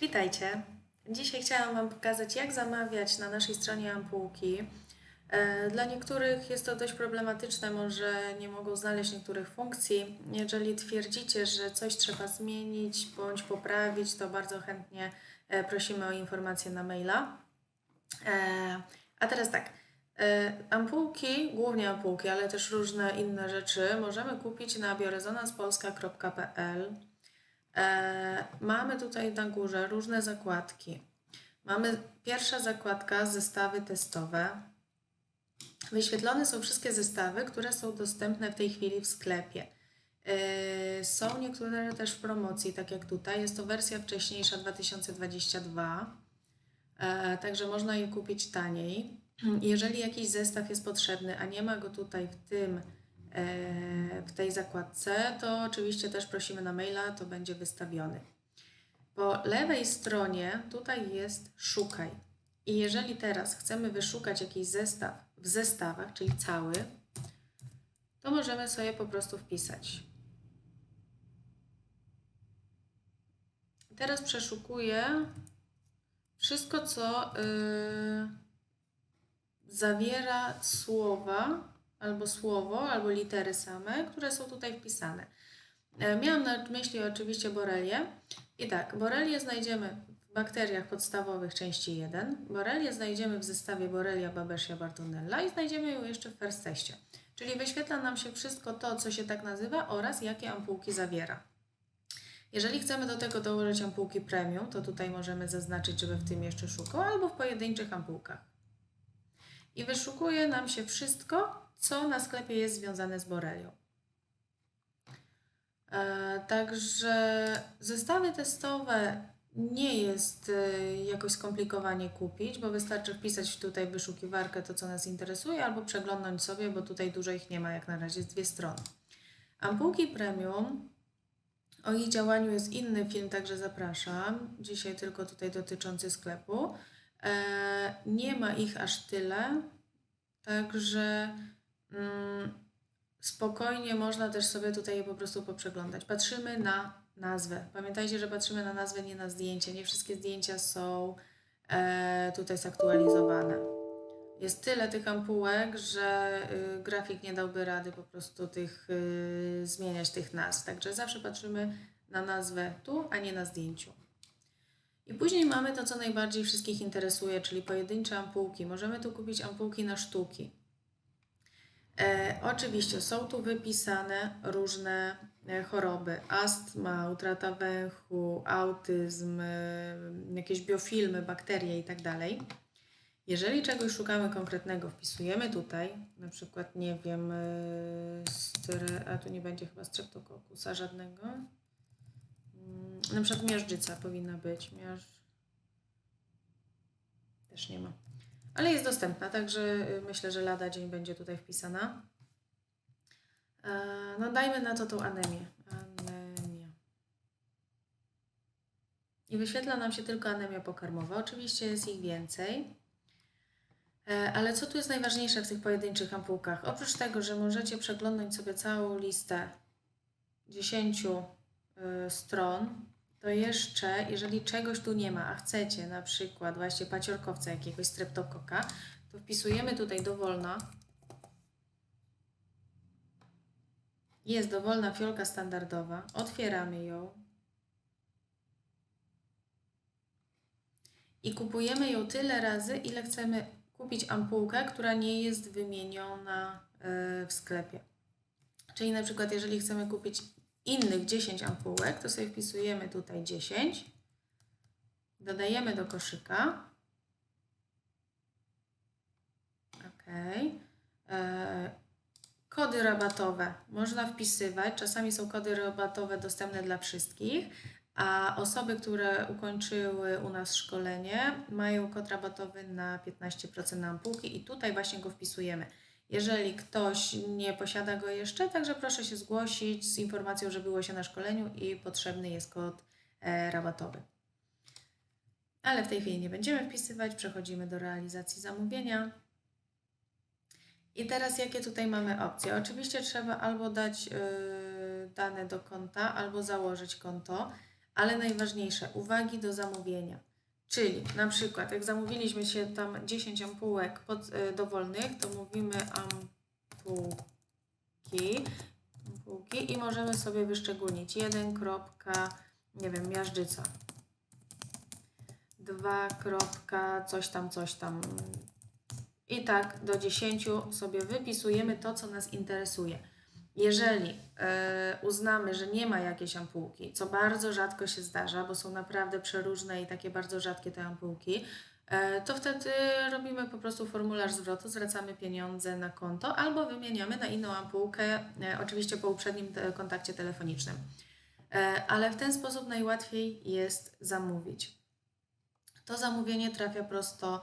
Witajcie. Dzisiaj chciałam Wam pokazać, jak zamawiać na naszej stronie ampułki. E, Dla niektórych jest to dość problematyczne, może nie mogą znaleźć niektórych funkcji. Jeżeli twierdzicie, że coś trzeba zmienić bądź poprawić, to bardzo chętnie e, prosimy o informacje na maila. E, A teraz tak. Ampułki, głównie ampułki, ale też różne inne rzeczy możemy kupić na biorezonanspolska.pl. E, mamy tutaj na górze różne zakładki. Mamy pierwsza zakładka zestawy testowe. Wyświetlone są wszystkie zestawy, które są dostępne w tej chwili w sklepie. E, Są niektóre też w promocji, tak jak tutaj. Jest to wersja wcześniejsza 2022, e, także można je kupić taniej. Jeżeli jakiś zestaw jest potrzebny, a nie ma go tutaj w tym w tej zakładce, to oczywiście też prosimy na maila, to będzie wystawiony. Po lewej stronie tutaj jest szukaj. I jeżeli teraz chcemy wyszukać jakiś zestaw w zestawach, czyli cały, to możemy sobie po prostu wpisać. Teraz przeszukuję wszystko, co yy, zawiera słowa, albo słowo, albo litery same, które są tutaj wpisane. E, Miałam na myśli oczywiście borelię. I tak, borelię znajdziemy w bakteriach podstawowych części 1. Borelię znajdziemy w zestawie Borrelia babesia bartonella i znajdziemy ją jeszcze w first teście. Czyli wyświetla nam się wszystko to, co się tak nazywa oraz jakie ampułki zawiera. Jeżeli chcemy do tego dołożyć ampułki premium, to tutaj możemy zaznaczyć, żeby w tym jeszcze szukał, albo w pojedynczych ampułkach. I wyszukuje nam się wszystko, co na sklepie jest związane z borelią. E, Także zestawy testowe nie jest e, jakoś skomplikowanie kupić, bo wystarczy wpisać tutaj wyszukiwarkę to, co nas interesuje, albo przeglądnąć sobie, bo tutaj dużo ich nie ma, jak na razie z dwie strony. Ampułki premium, o ich działaniu jest inny film, także zapraszam. Dzisiaj tylko tutaj dotyczący sklepu. E, Nie ma ich aż tyle, także spokojnie można też sobie tutaj je po prostu poprzeglądać. Patrzymy na nazwę. Pamiętajcie, że patrzymy na nazwę, nie na zdjęcie. Nie wszystkie zdjęcia są e, tutaj zaktualizowane. Jest tyle tych ampułek, że y, grafik nie dałby rady po prostu tych y, zmieniać tych nazw. Także zawsze patrzymy na nazwę tu, a nie na zdjęciu. I później mamy to, co najbardziej wszystkich interesuje, czyli pojedyncze ampułki. Możemy tu kupić ampułki na sztuki. E, oczywiście są tu wypisane różne e, choroby: astma, utrata węchu, autyzm, e, jakieś biofilmy, bakterie itd. Jeżeli czegoś szukamy konkretnego, wpisujemy tutaj, na przykład, nie wiem, e, stre, a tu nie będzie chyba streptokokusa żadnego. Mm, Na przykład miażdżyca powinna być. Miaż... Też nie ma. Ale jest dostępna, także y, myślę, że lada dzień będzie tutaj wpisana. E, No dajmy na to tą anemię. Anemia. I wyświetla nam się tylko anemia pokarmowa. Oczywiście jest ich więcej. E, Ale co tu jest najważniejsze w tych pojedynczych ampułkach? Oprócz tego, że możecie przeglądnąć sobie całą listę 10 y, stron, to jeszcze, jeżeli czegoś tu nie ma, a chcecie na przykład właśnie paciorkowca jakiegoś streptokoka, to wpisujemy tutaj dowolna. Jest dowolna fiolka standardowa. Otwieramy ją. I kupujemy ją tyle razy, ile chcemy kupić ampułkę, która nie jest wymieniona y, w sklepie. Czyli na przykład, jeżeli chcemy kupić innych 10 ampułek, to sobie wpisujemy tutaj 10, dodajemy do koszyka. OK. E, Kody rabatowe można wpisywać. Czasami są kody rabatowe dostępne dla wszystkich, a osoby, które ukończyły u nas szkolenie, mają kod rabatowy na 15% na ampułki i tutaj właśnie go wpisujemy. Jeżeli ktoś nie posiada go jeszcze, także proszę się zgłosić z informacją, że było się na szkoleniu i potrzebny jest kod e, rabatowy. Ale w tej chwili nie będziemy wpisywać, przechodzimy do realizacji zamówienia. I teraz jakie tutaj mamy opcje? Oczywiście trzeba albo dać y, dane do konta, albo założyć konto, ale najważniejsze, uwagi do zamówienia. Czyli na przykład, jak zamówiliśmy się tam 10 ampułek pod, y, dowolnych, to mówimy ampułki, ampułki i możemy sobie wyszczególnić 1. Kropka, nie wiem, miażdżyca. 2. Kropka, coś tam, coś tam. I tak do 10 sobie wypisujemy to, co nas interesuje. Jeżeli e, uznamy, że nie ma jakiejś ampułki, co bardzo rzadko się zdarza, bo są naprawdę przeróżne i takie bardzo rzadkie te ampułki, e, to wtedy robimy po prostu formularz zwrotu, zwracamy pieniądze na konto albo wymieniamy na inną ampułkę, e, oczywiście po uprzednim kontakcie telefonicznym. Ale w ten sposób najłatwiej jest zamówić. To zamówienie trafia prosto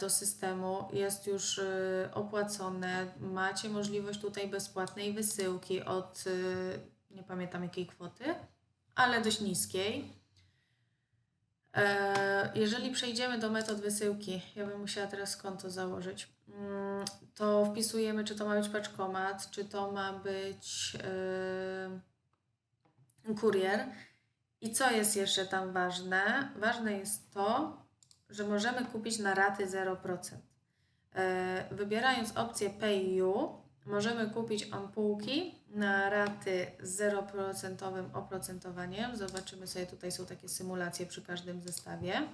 do systemu, jest już e, opłacone. Macie możliwość tutaj bezpłatnej wysyłki od e, nie pamiętam jakiej kwoty, ale dość niskiej. E, Jeżeli przejdziemy do metod wysyłki, ja bym musiała teraz konto założyć, mm, to wpisujemy, czy to ma być paczkomat, czy to ma być e, kurier. I co jest jeszcze tam ważne? Ważne jest to, że możemy kupić na raty 0%. E, Wybierając opcję Pay You, możemy kupić ampułki na raty z 0% oprocentowaniem. Zobaczymy sobie, tutaj są takie symulacje przy każdym zestawie.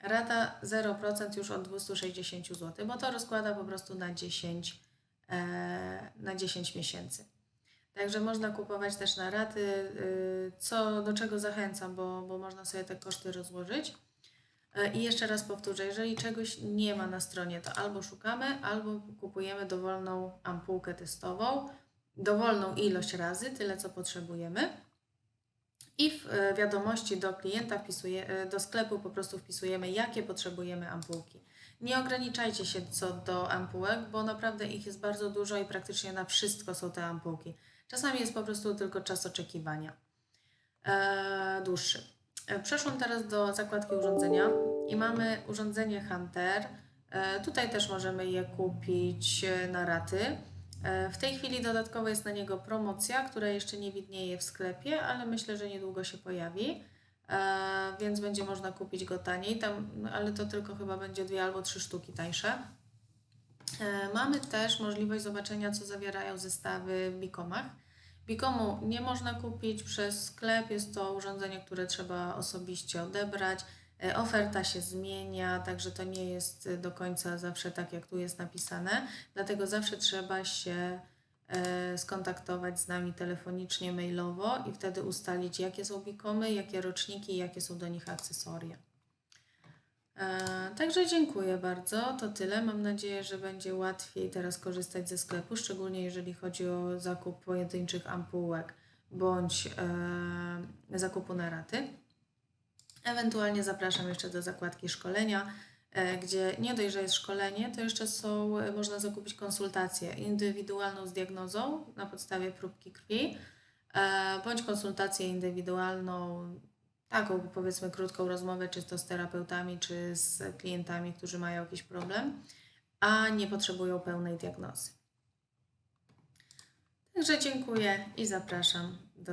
Rata 0% już od 260 zł, bo to rozkłada po prostu na 10, e, na 10 miesięcy. Także można kupować też na raty, y, co, do czego zachęcam, bo, bo można sobie te koszty rozłożyć. E, I jeszcze raz powtórzę, jeżeli czegoś nie ma na stronie, to albo szukamy, albo kupujemy dowolną ampułkę testową, dowolną ilość razy, tyle co potrzebujemy. I w e, wiadomości do klienta wpisuje, do sklepu po prostu wpisujemy, jakie potrzebujemy ampułki. Nie ograniczajcie się co do ampułek, bo naprawdę ich jest bardzo dużo i praktycznie na wszystko są te ampułki. Czasami jest po prostu tylko czas oczekiwania e, dłuższy. E, Przeszłam teraz do zakładki urządzenia i mamy urządzenie Hunter. E, Tutaj też możemy je kupić e, na raty. E, W tej chwili dodatkowo jest na niego promocja, która jeszcze nie widnieje w sklepie, ale myślę, że niedługo się pojawi, E, więc będzie można kupić go taniej, tam, ale to tylko chyba będzie dwie albo trzy sztuki tańsze. E, Mamy też możliwość zobaczenia, co zawierają zestawy w Bikomach. Bikomu nie można kupić przez sklep, jest to urządzenie, które trzeba osobiście odebrać. E, Oferta się zmienia, także to nie jest e, do końca zawsze tak, jak tu jest napisane. Dlatego zawsze trzeba się skontaktować z nami telefonicznie, mailowo i wtedy ustalić, jakie są bikomy, jakie roczniki i jakie są do nich akcesoria. E, Także dziękuję bardzo. To tyle. Mam nadzieję, że będzie łatwiej teraz korzystać ze sklepu, szczególnie jeżeli chodzi o zakup pojedynczych ampułek bądź e, zakupu na raty. Ewentualnie zapraszam jeszcze do zakładki szkolenia, e, gdzie nie dość, że jest szkolenie, to jeszcze są, e, można zakupić konsultację indywidualną z diagnozą na podstawie próbki krwi, e, bądź konsultację indywidualną taką powiedzmy krótką rozmowę, czy to z terapeutami, czy z klientami, którzy mają jakiś problem, a nie potrzebują pełnej diagnozy. Także dziękuję i zapraszam do.